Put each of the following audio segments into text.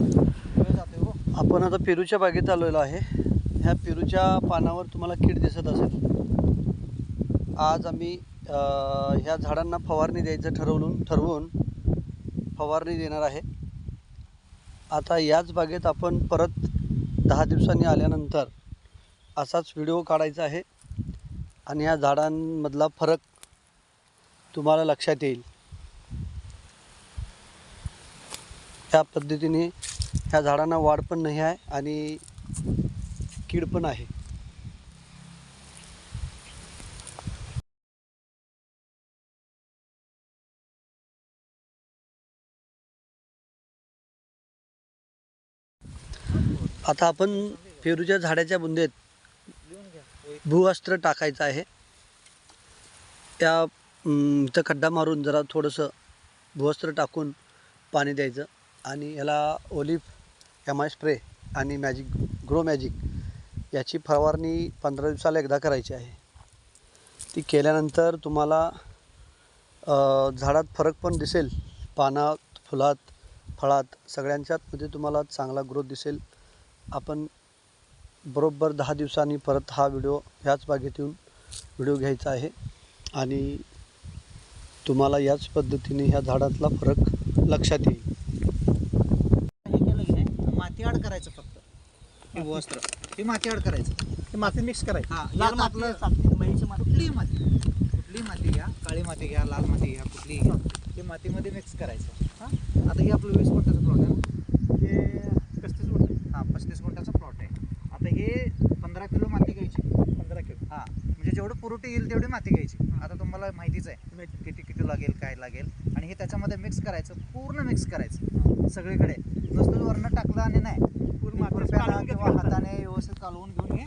हो आपण आता पेरूच्या बागेत आलेलो आहे. ह्या पेरूच्या पानावर तुम्हाला कीड दिसत असेल. आज आम्ही ह्या झाडांना फवारणी द्यायचं ठरवून ठरवून फवारणी देणार आहे. आता याच बागेत आपण परत दहा दिवसांनी आल्यानंतर असाच व्हिडिओ काढायचा आहे. आणि ह्या झाडांमधला फरक तुम्हाला लक्षात येईल. त्या पद्धतीने ह्या झाडांना वाढ पण नाही आहे आणि कीड पण आहे. आता आपण पेरूच्या झाडाच्या बुंदेत भूअस्त्र टाकायचं आहे. त्या इथं खड्डा मारून जरा थोडंसं भूअस्त्र टाकून पाणी द्यायचं. आणि ह्याला ओलिफ एम आय स्प्रे आणि मॅजिक ग्रो मॅजिक याची फवारणी पंधरा दिवसाला एकदा करायची आहे. ती केल्यानंतर तुम्हाला झाडात फरक पण दिसेल. पानात फुलात फळात सगळ्यांच्यातमध्ये तुम्हाला चांगला ग्रोथ दिसेल. आपण बरोबर दहा दिवसांनी परत हा व्हिडिओ ह्याच बागेत येऊन व्हिडिओ घ्यायचा आहे. आणि तुम्हाला याच पद्धतीने ह्या झाडातला फरक लक्षात येईल हे केलं की नाही माती आड करायचं फक्त हे वस्त्र. हे माती आड करायचं. ते माती मिक्स करायची. हा लाल माती आपलं चालते माती. कुठलीही माती. कुठलीही माती घ्या काळी माती घ्या लाल माती घ्या कुठलीही घ्या. ते मातीमध्ये मिक्स करायचं. हां? आता हे आपलं वीस गुंठाचं प्लॉट आहे ना? हे पस्तीस गुंठ. हां पस्तीस गुंठाचा प्लॉट आहे. आता हे पंधरा किलो माती घ्यायची. पंधरा किलो. हां म्हणजे जेवढं पुरुटी येईल तेवढी माती घ्यायची. आता तुम्हाला माहितीच आहे किती किती लागेल काय लागेल. आणि हे त्याच्यामध्ये मिक्स करायचं पूर्ण मिक्स करायचं. सगळीकडे. नुसतं वरनं टाकलं आणि नाही. काढून किंवा घेतली हाताने व्यवस्थित चालवून घेऊन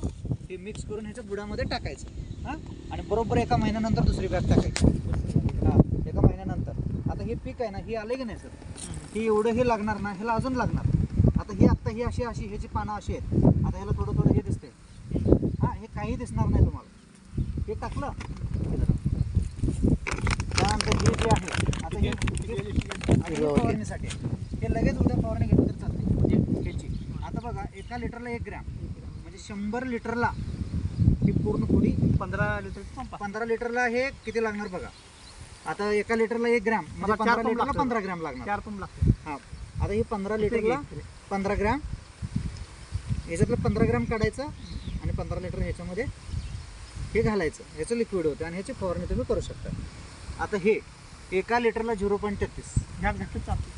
हे मिक्स करून ह्याच्या बुडामध्ये टाकायचं. हां? आणि बरोबर एका महिन्यानंतर दुसरी बॅग टाकायची. हां एका महिन्यानंतर. आता हे पीक आहे ना हे आले की नाही सर? हे एवढं हे लागणार ना ह्याला अजून लागणार. आता ही आत्ता ही अशी अशी ह्याची पानं अशी आहेत. आता ह्याला थोडं थोडं हे दिसतंय. हां हे काही दिसणार नाही तुम्हाला. हे टाकलं. हे. त्यानंतर हे जे आहे आता हे फवारणीसाठी. हे लगेच उद्या फवारणी घेतली तर चालते हे- ह्याची आता बघा एका लिटरला एक ग्रॅम. म्हणजे शंभर लिटरला ही पूर्ण पुडी पंधरा लिटर पंप पंधरा लिटरला हे किती लागणार बघा? आता एका लिटरला एक ग्रॅम. म्हणजे चार पंधरा पंप लिटरला लागतात. पंधरा ग्रॅम लागणार. चार पंप लागते हा. आता ही पंधरा लिटरला पंधरा ग्रॅम. ह्याच्यातलं पंधरा ग्रॅम काढायचं आणि पंधरा लिटर ह्याच्यामध्ये हे घालायचं. ह्याचं लिक्विड होतं आणि ह्याची फवारणी तुम्ही करू शकता. आता हे एका लिटरला झिरो पॉईंट तेहतीस. चालते.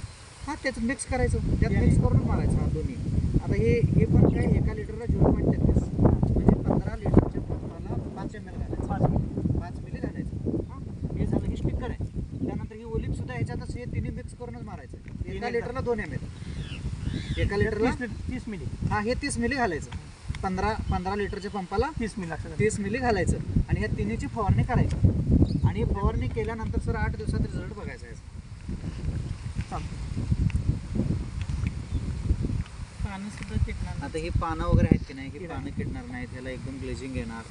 हा त्याचं मिक्स करायचं. त्यात मिक्स करून मारायचं हा दोन्ही. आता हे हे पण काय एका लिटरला झिरो पॉईंट तेहतीस म्हणजे पंधरा लिटरच्या पंपाला पाच एम एल घालायचं. पाच मिनिट पाच मिली घालायचं. हा हे झालं ही स्टिकर आहे. त्यानंतर ही ओलिप सुद्धा ह्याच्यातच हे तिन्ही मिक्स करूनच मारायचं. एका लिटरला दोन एम एल एका लिटरला तीस मिनिट हा हे तीस मिली घालायचं. पंधरा पंधरा लिटरच्या पंपाला तीस लागतात तीस मिली घालायचं. आणि ह्या तिन्हीची फवारणी करायची. आणि ही फवारणी केल्यानंतर सर आठ दिवसात रिझल्ट बघायचा आहे. पाणी सुद्धा टिकणार आता ही पानं वगैरे आहेत की नाही? ही पानं किडणार नाहीत. ह्याला एकदम ग्लेझिंग येणार.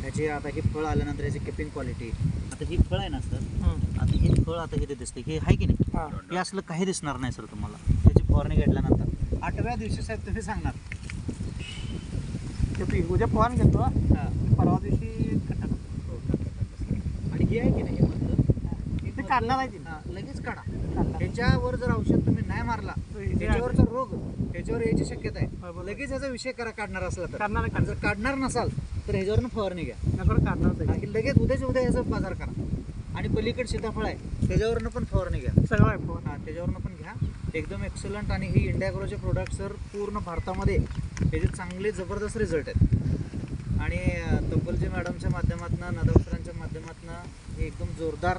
ह्याची आता ही फळ आल्यानंतर ह्याची किपिंग क्वालिटी आता ही फळ आहे ना सर? आता हे फळ आता हे दिसते. हे आहे की नाही? हां. हे असलं काही दिसणार नाही सर तुम्हाला. त्याची फवारणी घेतल्यानंतर. आठव्या दिवशी साहेब तुम्ही सांगणार. उद्या फवारणी घेतो हा. परवा दिवशी खड्डा आणि हे आहे की नाही? हे मधलं इथे काढणार आहे हा, लगेच काढा. काढणार. ह्याच्यावर जर औषध तुम्ही नाही मारला हे त्याच्यावरचा रोग त्याच्यावर यायची शक्यता आहे. लगेच याचा विषय करा काढणार असला तर. जर काढणार नसाल तर ह्याच्यावरनं फवारणी घ्या. काढणार लगेच उद्याच उद्या याचा बाजार करा. आणि पलीकडे सीताफळ आहे त्याच्यावरनं पण फवारणी घ्या. सगळं आहे. हा त्याच्यावरनं पण घ्या. एकदम एक्सलंट आणि ही इंडियाग्रोचे प्रोडक्ट सर पूर्ण भारतामध्ये त्याचे चांगले जबरदस्त रिझल्ट आहेत. आणि तब्बलजी मॅडमच्या माध्यमातून नदाव सरांच्या माध्यमातून हे एकदम जोरदार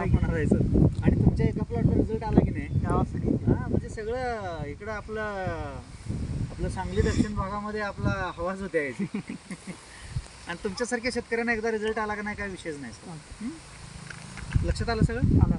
आणि तुमच्या एका प्लॉटला रिझल्ट आला की नाही? गावासाठी हा म्हणजे सगळं इकडं आपलं आपलं सांगली दक्षिण भागामध्ये आपला हवाच होते याची आणि तुमच्यासारख्या शेतकऱ्यांना एकदा रिझल्ट आला का नाही काय विषयच नाही. सर? लक्षात आलं सगळं? आला.